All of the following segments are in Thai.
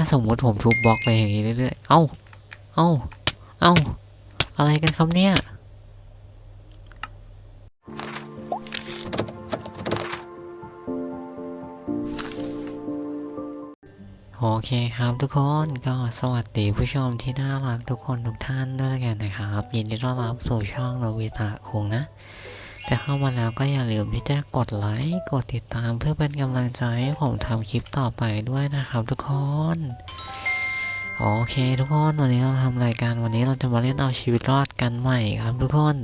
ถ้าสมมุติผมทุบบล็อกไปอย่างนี้เรื่อยๆ เอ้า เอ้า เอ้า อะไรกันครับเนี่ย โอเคครับทุกคนก็สวัสดีผู้ชมที่น่ารักทุกคนทุกท่านด้วยกันนะครับ ยินดีต้อนรับสู่ช่องโนวิตะคุงนะ แต่เข้ามาแล้วก็อย่าลืมที่จะกดไลค์กดติดตามเพื่อเป็นกำลังใจให้ผมทำคลิปต่อไปด้วยนะครับทุกคนโอเคทุกคนวันนี้เราทำรายการวันนี้เราจะมาเล่นเอาชีวิตรอดกันใหม่ครับทุกคน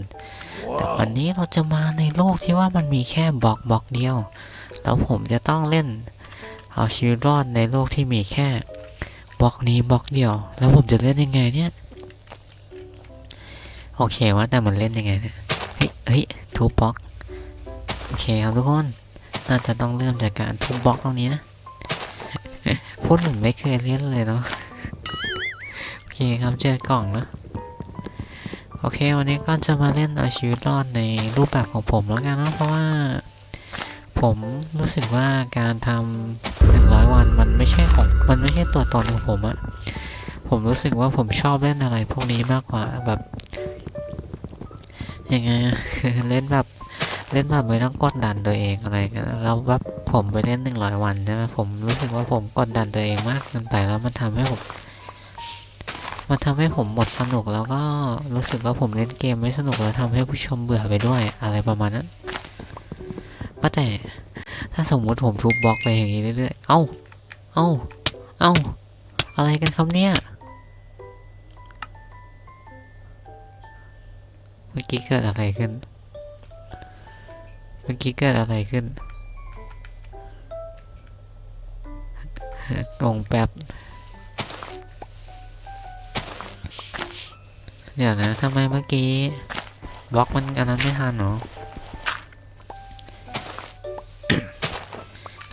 แต่วันนี้เราจะมาในโลกที่ว่ามันมีแค่บล็อกบล็อกเดียว แล้วผมจะต้องเล่น เอาชีวิตรอดในโลกที่มีแค่บล็อกนี้บล็อกเดียว แล้วผมจะเล่นยังไงเนี่ยโอเคว่าแต่มันเล่นยังไงเนี่ย ฮ้ยเฮ้ยทุบบล็อกโอเคครับทุกคน น่าจะต้องเริ่มจากการทุบบล็อกตรงนี้นะพูดผมไม่เคยเล่นเลยเนาะโอเคครับเจอกล่องนะโอเค วันนี้ก็จะมาเล่นเอาชีวิตรอดในรูปแบบของผมแล้วกันนะเพราะว่า ผมรู้สึกว่าการทำหนึ่งร้อยวันมันไม่ใช่ของมันไม่ใช่ตัวตนของผมอะผมรู้สึกว่าผมชอบเล่นอะไรพวกนี้มากกว่าแบบ ยังไงคือเล่นแบบเล่นแบบไม่ต้องกดดันตัวเองอะไรกันแล้วแบบผมไปเล่นหนึ่งร้อยวันใช่ไหมผมรู้สึกว่าผมกดดันตัวเองมากเกินไปแล้วมันทำให้ผมมันทำให้ผมหมดสนุกแล้วก็รู้สึกว่าผมเล่นเกมไม่สนุกแล้วทำให้ผู้ชมเบื่อไปด้วยอะไรประมาณนั้นว่าแต่ถ้าสมมติผมทุบบล็อกไปอย่างนี้เรื่อยๆ เอ้า เอ้า เอ้า อะไรกันครับเนี่ย กี้เกิดอะไรขึ้น เมื่อกี้เกิดอะไรขึ้นงงแป๊บเดี๋ยวนะทำไมเมื่อกี้บล็อกมันอันนั้นไม่ทันเหรอ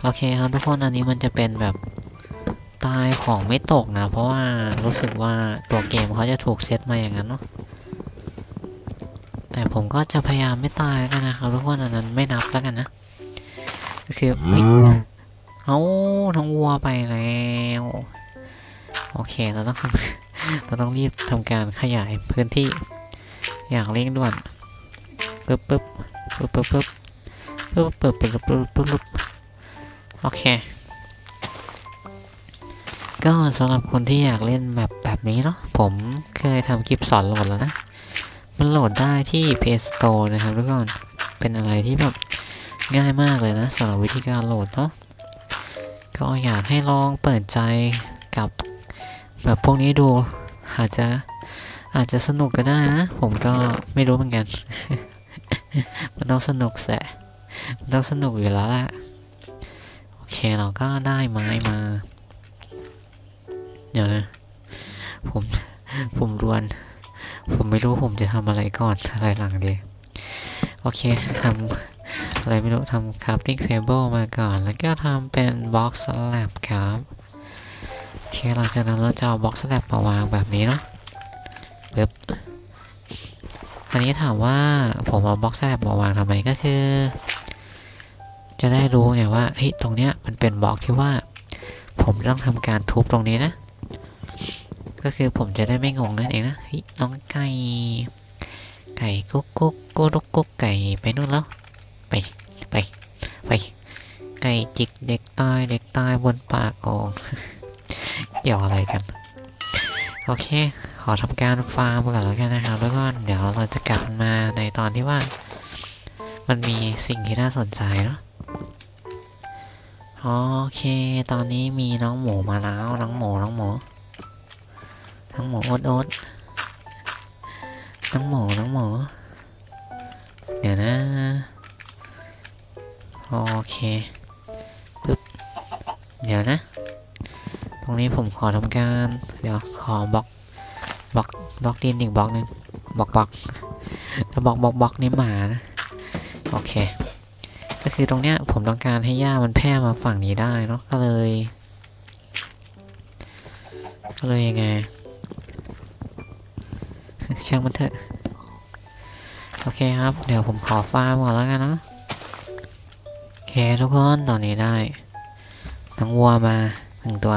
โอเคครับทุกคนอันนี้มันจะเป็นแบบตายของไม่ตกนะ เพราะว่ารู้สึกว่าตัวเกมเขาจะถูกเซตมาอย่างนั้นเนาะ ผมก็จะพยายามไม่ตายกันนะครับทุกคนอันนั้นไม่นับแล้วกันนะก็คือเฮ้ยเอาทั้งวัวไปแล้วโอเคเราต้องทำเราต้องรีบทำการขยายพื้นที่อย่างเร่งด่วนปึ๊บปึ๊บปึ๊บปึ๊บปึ๊บปึ๊บปึ๊บปึ๊บปึ๊บปึ๊บปึ๊บโอเค ก็สำหรับคนที่อยากเล่นแบบแบบนี้เนาะผมเคยทำคลิปสอนโหลดแล้วนะ มันโหลดได้ที่ Play Store นะครับทุกคนเป็นอะไรที่แบบง่ายมากเลยนะสำหรับวิธีการโหลดเนาะก็อยากให้ลองเปิดใจกับแบบพวกนี้ดู อาจจะอาจจะสนุกก็ได้นะ ผมก็ไม่รู้เหมือนกัน มันต้องสนุกแสะมันต้องสนุกอยู่แล้วแหละโอเคเราก็ได้ไม้มา เดี๋ยวนะ ผมผมรวน ผมไม่รู้ผมจะทำอะไรก่อนอะไรหลังดี โอเคทำอะไรไม่รู้ทำ crafting table มาก่อน แล้วก็ทำเป็น box slab ครับโอเคหลังจากนั้นเราจะเอา box slab มาวางแบบนี้เนาะปึ๊บอันนี้ถามว่าผมเอา box slab มาวางทำไมก็คือ จะได้รู้ไงว่าเฮ้ยตรงเนี้ยมันเป็นบล็อกที่ว่า ผมต้องทำการทุบตรงนี้นะ ก็คือผมจะได้ไม่งงนั่นเองนะเฮ้ยน้องไก่ ไก่กุ๊กกุ๊กกุ๊กกุ๊กไก่ไปนู่นแล้ว ไปไปไป ไก่จิกเด็กตายเด็กตายบนปากโอ่งเกี่ยวอะไรกัน โอเค ขอทำการฟาร์มก่อนแล้วกันนะครับ แล้วก็เดี๋ยวเราจะกลับมาในตอนที่ว่า มันมีสิ่งที่น่าสนใจเนาะโอเค ตอนนี้มีน้องหมูมาแล้ว น้องหมู น้องหมู น้องหมูโอ๊ตโอ๊ตน้องหมูน้องหมู เดี๋ยวนะ โอเคปึ๊บเดี๋ยวนะ ตรงนี้ผมขอทำการ เดี๋ยวขอบล็อกบล็อกบล็อกดินอีกบล็อกหนึ่งบล็อกบล็อกถ้าบล็อกบล็อกบล็อกนี่หมานะ โอเค ก็คือตรงเนี้ยผมต้องการให้หญ้ามันแพร่มาฝั่งนี้ได้เนาะก็เลย ก็เลยยังไง ช่างมันเถอะ โอเคครับ เดี๋ยวผมขอฟาร์มก่อนแล้วกันนะโอเคทุกคนตอนนี้ได้น้องวัวมาหนึ่งตัว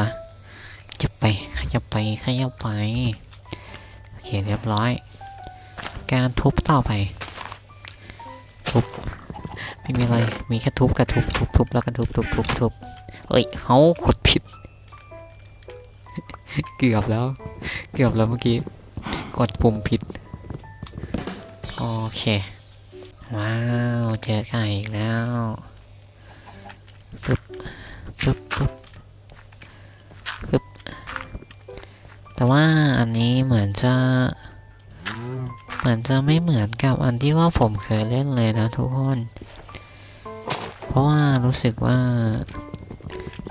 จยับไปขยับไปขยับไป โอเคเรียบร้อย การทุบต่อไป ทุบ ไม่มีอะไร มีแค่ทุบกับทุบทุบทุบแล้วก็ทุบทุบทุบทุบเอ้ยเขากดผิด เกือบแล้ว เกือบแล้วเมื่อกี้ กดปุ่มผิด โอเค ว้าว เจอไก่อีกแล้วปึ๊บปึ๊บปึ๊บปึ๊บ แต่ว่าอันนี้เหมือนจะ เหมือนจะไม่เหมือนกับอันที่ว่าผมเคยเล่นเลยนะทุกคน เพราะว่ารู้สึกว่า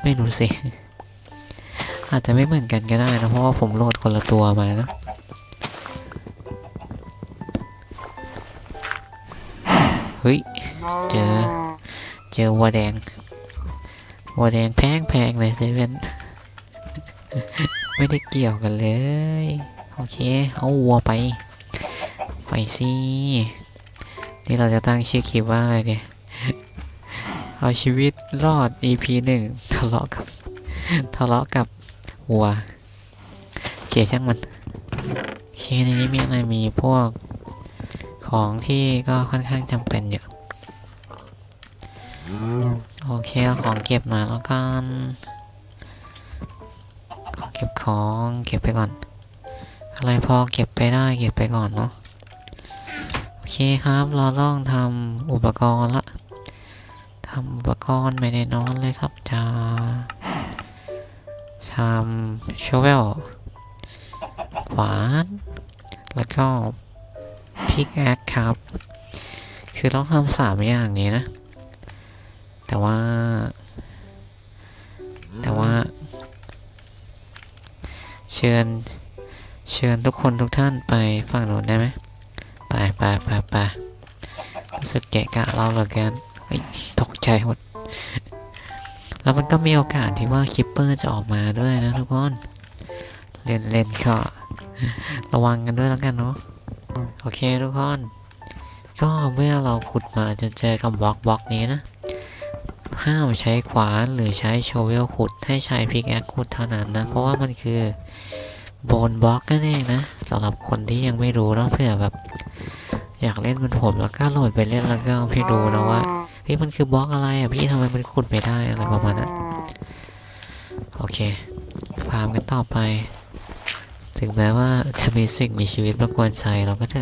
ไม่รู้สิ อาจจะไม่เหมือนกันก็ได้นะ เพราะว่าผมโหลดคนละตัวมานะ เฮ้ย เจอ เจอวัวแดงวัวแดงแพงแพงเลยเซเว่นไม่ได้เกี่ยวกันเลย โอเค เอาวัวไป ไปสินี่เราจะตั้งชื่อคลิปว่าอะไรเนี่ย เอาชีวิตรอด EP หนึ่งทะเลาะกับทะเลาะกับวัวเกลียช่างมันเคในนี้มีอะไรมีพวก ของที่ก็ค่อนข้างจำเป็นอยู่โอเคของเก็บหน่อยแล้วกันของเก็บของเก็บไปก่อน อะไรพอเก็บไปได้เก็บไปก่อนเนาะโอเคครับเราต้องทำอุปกรณ์ละทำอุปกรณ์ไม่ได้นอนเลยครับจะทำชเวลขวาน แล้วก็พิกแอค ครับ คือต้องทำสามอย่างนี้นะ แต่ว่า แต่ว่า เชิญ เชิญทุกคนทุกท่านไปฝั่งโน้นได้ไหมไปไปไปไปรู้สึกแกะกะเราเหลือเกินตกใจหมดแล้วมันก็มีโอกาสที่ว่าคิปเปอร์จะออกมาด้วยนะทุกคน เล่นเล่นก็ระวังกันด้วยแล้วกันเนาะ โอเคทุกคน ก็เมื่อเราขุดมาจะเจอกับบล็อกบล็อกนี้นะ ห้ามใช้ขวานหรือใช้โชเวลขุดให้ใช้พิกแอคขุดเท่านั้นนะ เพราะว่ามันคือโบนบล็อกนั่นเองนะสำหรับคนที่ยังไม่รู้เนาะเพื่อแบบ อยากเล่นมันผมแล้วก็โหลดไปเล่นแล้วก็พี่รู้นะว่าเฮ้ยมันคือบล็อกอะไรอะพี่ทำไมมันขุดไม่ได้อะไรประมาณนั้นโอเคฟาร์มกันต่อไป ถึงแม้ว่าจะมีสิ่งมีชีวิตมากวนใจเราก็จะ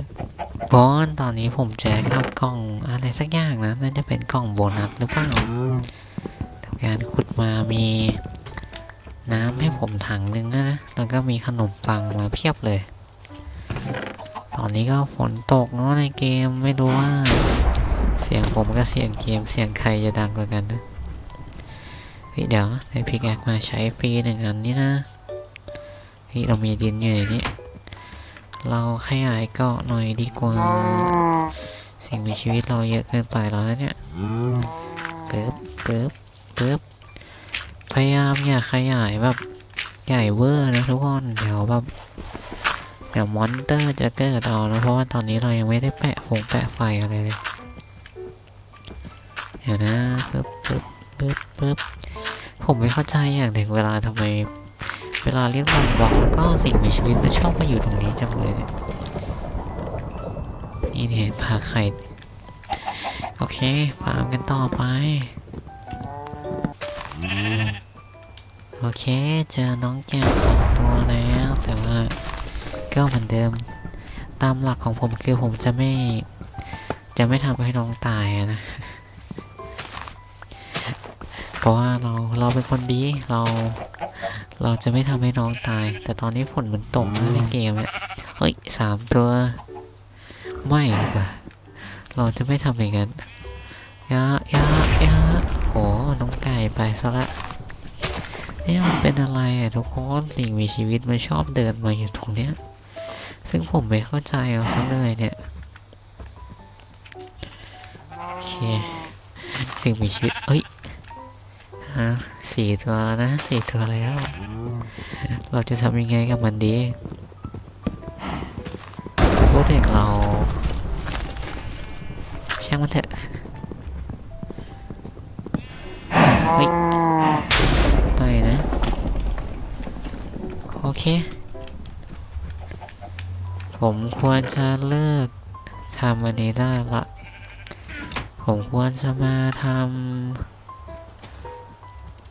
ก้อนตอนนี้ผมแจกกับกล่องอะไรสักอย่างนะน่าจะเป็นกล่องโบนัสหรือเปล่าทำการขุดมามีน้ำให้ผมถังนึงนะแล้วก็มีขนมปังมาเพียบเลย ตอนนี้ก็ฝนตกเนาะในเกมไม่รู้ว่า เสียงผมกับเสียงเกมเสียงใครจะดังกว่ากันนะเฮ้ยเดี๋ยวในพิกแอคมาใช้ฟรีหนึ่งอันนี้นะ เฮ้ยเรามีดินอยู่ในนี้ เราขยายเกาะหน่อยดีกว่า สิ่งมีชีวิตเราเยอะเกินไปแล้วนะเนี่ยปึ๊บปึ๊บปึ๊บพยายามอย่าขยายแบบใหญ่เวอร์นะทุกคนเดี๋ยวแบบเดี๋ยวมอนเตอร์จะเกิดเอานะเพราะว่าตอนนี้เรายังไม่ได้แปะฟงแปะไฟอะไรเลย เดี๋ยวนะปึ๊บปึ๊บปึ๊บปึ๊บผมไม่เข้าใจอย่างหนึ่งเวลาทำไม เวลาเรียกวันบล็อกแล้วก็สิ่งมีชีวิตมันชอบมาอยู่ตรงนี้จังเลย นี่ยนี่เนี่ยพาไข่ โอเคฟาร์มกันต่อไป โอเค เจอน้องแก้วสองตัวแล้ว แต่ว่าก็เหมือนเดิม ตามหลักของผมคือผมจะไม่ จะไม่ทำให้น้องตายนะเพราะว่าเราเราเป็นคนดีเรา เราจะไม่ทำให้น้องตาย แต่ตอนนี้ฝนมันตกนะในเกมเนี่ยเฮ้ยสามตัว ไม่ดีกว่าเราจะไม่ทำอย่างนั้นยายายาโหน้องไก่ไปซะละเนี่ยมันเป็นอะไรอะทุกคนสิ่งมีชีวิตมันชอบเดินมาอยู่ตรงเนี้ย ซึ่งผมไม่เข้าใจเอาซะเลยเนี่ยโอเคสิ่งมีชีวิตเอ้ยฮะ สี่ตัวนะสี่ตัวแล้ว เราจะทำยังไงกับมันดีพูดถึงเรา ช่างมันเถอะเฮ้ยไปนะ โอเค ผมควรจะเลิกทำอันนี้ได้ละ ผมควรจะมาทำ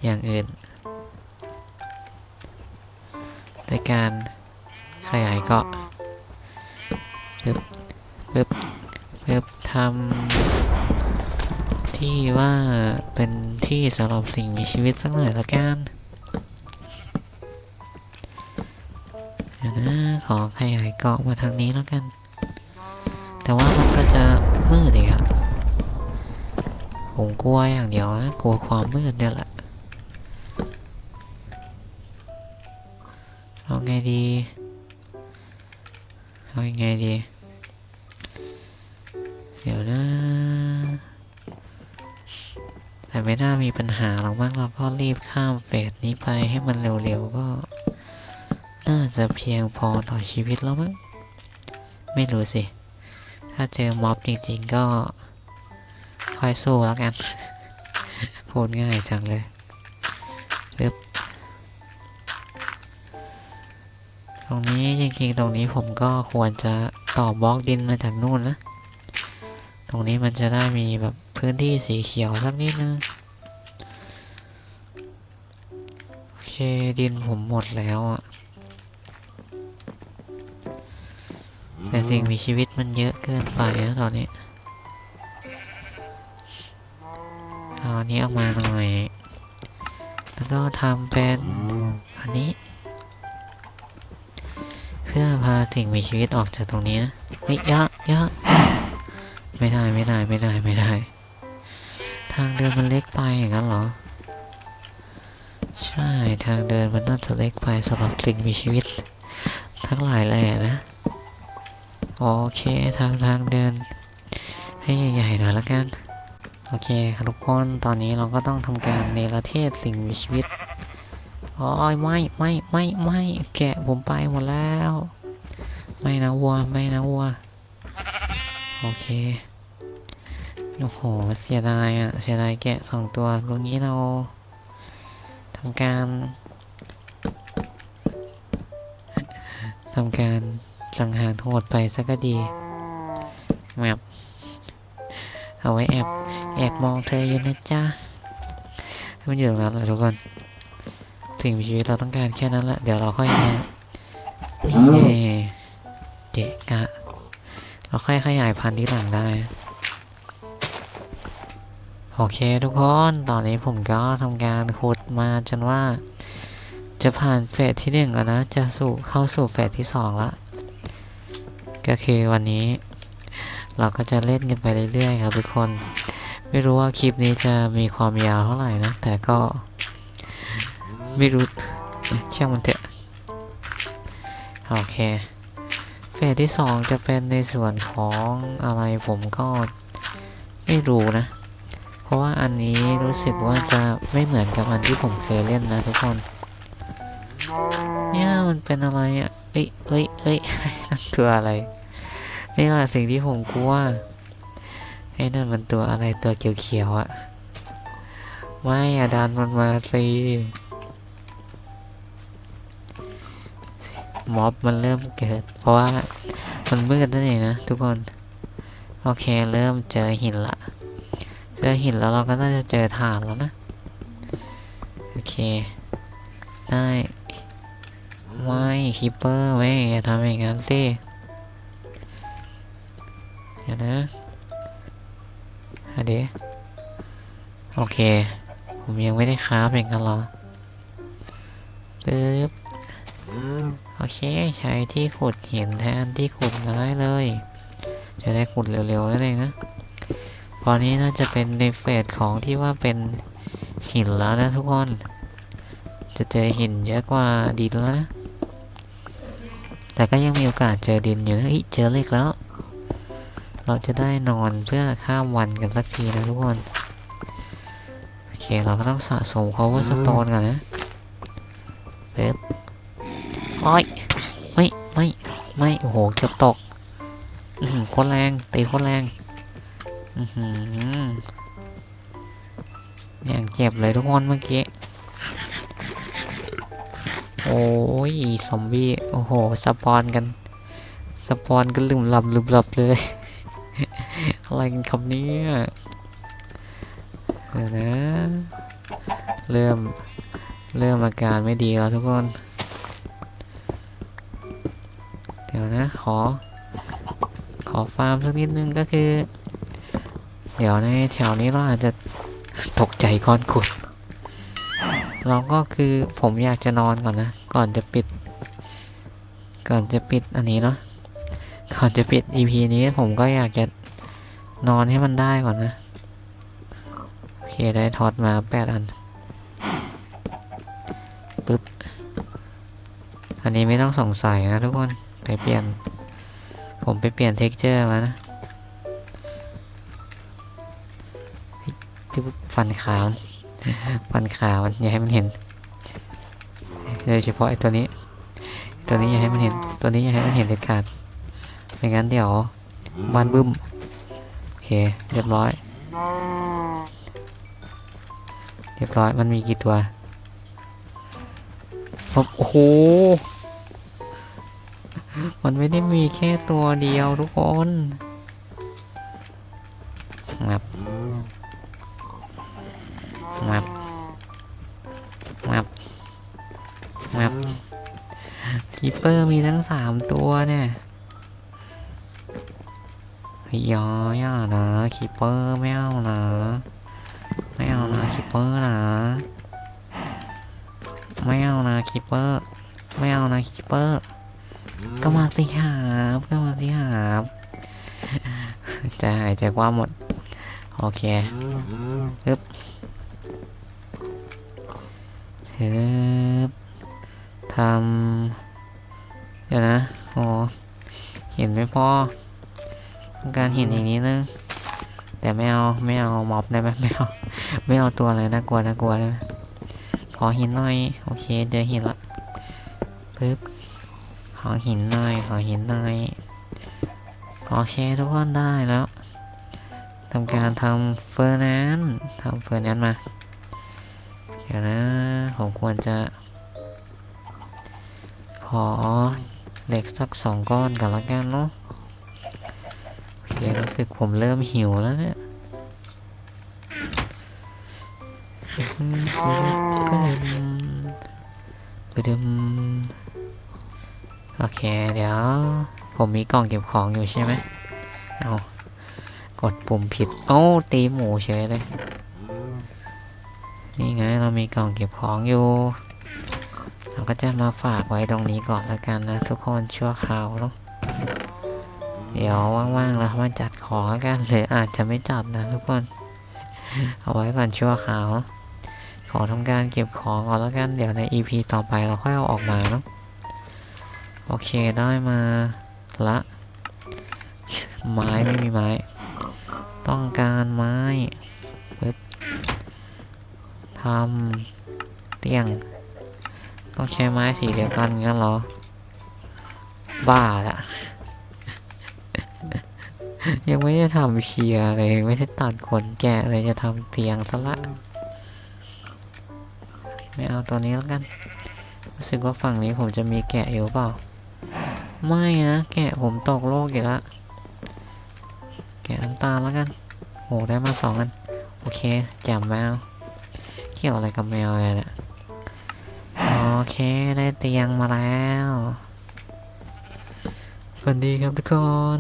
อย่างอื่น โดยการขยายเกาะปึ๊บปึ๊บปึ๊บทำที่ว่าเป็นที่สำหรับสิ่งมีชีวิตสักหน่อยละกันเดี๋ยวนะขอขยายเกาะมาทางนี้แล้วกัน แต่ว่ามันก็จะมืดอีกอะผมกลัวอย่างเดียวนะกลัวความมืดเนี่ยแหละ ก็รีบข้ามเฟสนี้ไปให้มันเร็วๆก็ น่าจะเพียงพอต่อชีวิตแล้วมั้งไม่รู้สิ ถ้าเจอม็อบจริงๆก็ค่อยสู้แล้วกันพูดง่ายจังเลยปึ๊บตรงนี้จริงๆ ตรงนี้ผมก็ควรจะต่อบล็อกดินมาจากนู่นนะ ตรงนี้มันจะได้มีแบบพื้นที่สีเขียวสักนิดนึง ดินผมหมดแล้วอะ แต่สิ่งมีชีวิตมันเยอะเกินไปนะตอนนี้เอาอันนี้ออกมาหน่อย แล้วก็ทำเป็นอันนี้ เพื่อพาสิ่งมีชีวิตออกจากตรงนี้นะเฮ้ยยะยะไม่ได้ไม่ได้ไม่ได้ไม่ได้ ทางเดินมันเล็กไปอย่างนั้นเหรอ ใช่ทางเดินมันน่าจะเล็กไปสำหรับสิ่งมีชีวิต ทั้งหลายแหล่นะ โอเคทางทางเดิน ให้ใหญ่ๆหน่อยละกัน โอเคครับทุกคนตอนนี้เราก็ต้องทำการเนรเทศสิ่งมีชีวิตโอ้ยไม่ไม่ไม่ไม่แกะผมไปหมดแล้ว ไม่นะวัวไม่นะวัวโอเคโอ้โหเสียดายอะเสียดายแกะสองตัวตรงนี้เรา ทำการทำการสังหารโหดไปซะก็ดีแมบเอาไว้แอบแอบมองเธออยู่นะจ๊ะให้มันอยู่ตรงนั้นแหละทุกคนสิ่งมีชีวิตเราต้องการแค่นั้นแหละเดี๋ยวเราค่อยมาเย่เกะกะ เราค่อยขยายพันธุ์ที่หลังได้ โอเคทุกคน ตอนนี้ผมก็ทำการขุดมาจนว่า จะผ่านเฟสที่หนึ่งแล้วนะ จะสู่เข้าสู่เฟสที่สองละ ก็คือวันนี้ เราก็จะเล่นกันไปเรื่อยๆครับทุกคน ไม่รู้ว่าคลิปนี้จะมีความยาวเท่าไหร่นะ แต่ก็ ไม่รู้ช่างมันเถอะ โอเค เฟสที่สองจะเป็นในส่วนของอะไรผมก็ไม่รู้นะ อันนี้รู้สึกว่าจะไม่เหมือนกับอันที่ผมเคยเล่นนะทุกคน เนี่ยมันเป็นอะไรอะ เอ้ยเอ้ยเอ้ยนั่นตัวอะไร นี่แหละสิ่งที่ผมกลัวไอ้นั่นมันตัวอะไรตัวเขียวๆอะไม่อะดันมันมาสิม็อบมันเริ่มเกิด เพราะว่ามันมืดนั่นเองนะทุกคน โอเคเริ่มเจอหินละ เจอหินแล้วเราก็น่าจะเจอฐานแล้วนะ โอเค ได้ไม่คิปเปอร์ไม่อย่าทำอย่างนั้นสิเดี๋ยวนะอะเดี๋ยวโอเค ผมยังไม่ได้คราฟอย่างนั้นหรอปึ๊บโอเค ใช้ที่ขุดหินแทนที่ขุดไม้เลย จะได้ขุดเร็วๆนั่นเองนะ ตอนนี้น่าจะเป็นในเฟสของที่ว่าเป็นหินแล้วนะทุกคน จะเจอหินเยอะกว่าดินแล้วนะ แต่ก็ยังมีโอกาสเจอดินอยู่นะเฮ้ยเจอเล็กแล้ว เราจะได้นอนเพื่อข้ามวันกันสักทีนะทุกคน โอเคเราก็ต้องสะสม cover stone ก่อนนะเป๊บโอ้ยไม่ ไม่ ไม่ โอ้โห เกือบตกอือหือโคตรแรง ตีโคตรแรง อย่างเจ็บเลยทุกคนเมื่อกี้โอ้โอ้ยซอมบี้ โอ้โห สปอนกัน สปอนกันลืมหลับลืมหลับเลย อะไรกันครับเนี่ยเดี๋ยวนะ เริ่ม เริ่มอาการไม่ดีแล้วทุกคน เดี๋ยวนะ ขอ ขอฟาร์มสักนิดนึงก็คือ เดี๋ยวในแถวนี้เราอาจจะตกใจก้อนขุด เราก็คือผมอยากจะนอนก่อนนะ ก่อนจะปิด ก่อนจะปิดอันนี้เนาะ ก่อนจะปิด EP นี้ผมก็อยากจะนอนให้มันได้ก่อนนะ โอเคได้ทอดมาแปดอัน ปึ๊บ อันนี้ไม่ต้องสงสัยนะทุกคน ไปเปลี่ยน ผมไปเปลี่ยนเท็กเจอร์มานะ ที่ฟันขาวฟันขาวมันอย่าให้มันเห็นโดยเฉพาะไอ้ตัวนี้ ตัวนี้อย่าให้มันเห็น ตัวนี้อย่าให้มันเห็นเด็ดขาดไม่งั้นเดี๋ยวบานบึ้มโอเคเรียบร้อย เรียบร้อยมันมีกี่ตัวฟบโอ้โหมันไม่ได้มีแค่ตัวเดียวทุกคนงับ งับคีเปอร์มีทั้งสามตัวเนี่ยยยอย่านะคีเปอร์ไม่เอานะไม่เอานะคีเปอร์นะไม่เอานะคีเปอร์ไม่เอานะคีเปอร์ก็มาสิหาก็มาสิหาจะหายใจกว่าหมด โอเคปึ๊บปึ๊บ ทำเดี๋ยวนะโอ้เห็นไม่พอต้องการเห็นอย่างนี้นึงแต่ไม่เอาไม่เอาม็อบได้ไหมไม่เอาไม่เอาตัวอะไรน่ากลัวน่ากลัวได้ไหมขอหินหน่อยโอเคเจอหินละปึ๊บขอหินหน่อยขอหินหน่อยโอเคทุกคนได้แล้วทำการทำเฟอร์นันทำเฟอร์นันมาเดี๋ยวนะผมควรจะ อเหล็กสักสองก้อนก่อนละกันเนาะโอเครู้สึกผมเริ่มหิวแล้วเนี่ยปดึมโอเค เดี๋ยว ผมมีกล่องเก็บของอยู่ใช่ไหมเอากดปุ่มผิดเอ้ตีหมูเฉยเลย นี่ไงเรามีกล่องเก็บของอยู่ เราก็จะมาฝากไว้ตรงนี้ก่อนแล้วกันนะทุกคนชั่วคราวเนาะเดี๋ยวว่างๆแล้วมาจัดของแล้วกันหรืออาจจะไม่จัดนะทุกคนเอาไว้ก่อนชั่วคราวเนอะขอทำการเก็บของก่อนแล้วกันเดี๋ยวใน EP ต่อไปเราค่อยเอาออกมาเนาะโอเคได้มาละไม้ไม่มีไม้ ต้องการไม้ปึ๊บทำเตียง ต้องใช้ไม้สีเดียวกันงั้นเหรอ บ้าละ ยังไม่ได้ทำเชียร์เลยไม่ได้ตัดขนแกะเลยจะทำเตียงซะละ ไม่เอาตัวนี้แล้วกัน รู้สึกว่าฝั่งนี้ผมจะมีแกะอยู่เปล่า ไม่นะ แกะผมตกโลกอีกแล้วแกะน้ำตาลแล้วกัน โอ้ได้มาสองอัน โอเคจ่มแมว เกี่ยวอะไรกับแมวเลยเนี่ย เค ได้เตียงมาแล้วฝันดีครับทุกคน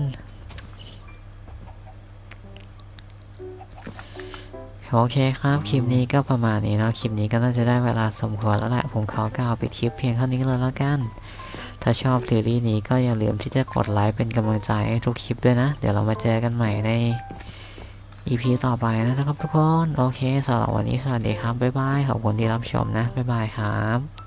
โอเคครับ คลิปนี้ก็ประมาณนี้เนาะคลิปนี้ก็น่าจะได้เวลาสมควรแล้วแหละผมขอกล่าวปิดคลิปเพียงเท่านี้เลยแล้วกัน ถ้าชอบซีรีส์นี้ก็อย่าลืมที่จะกดไลค์เป็นกำลังใจให้ทุกคลิปด้วยนะ เดี๋ยวเรามาเจอกันใหม่ใน EP ต่อไปนะครับทุกคน โอเคสำหรับวันนี้สวัสดีครับ บ๊ายบาย ขอบคุณที่รับชมนะ บ๊ายบายครับ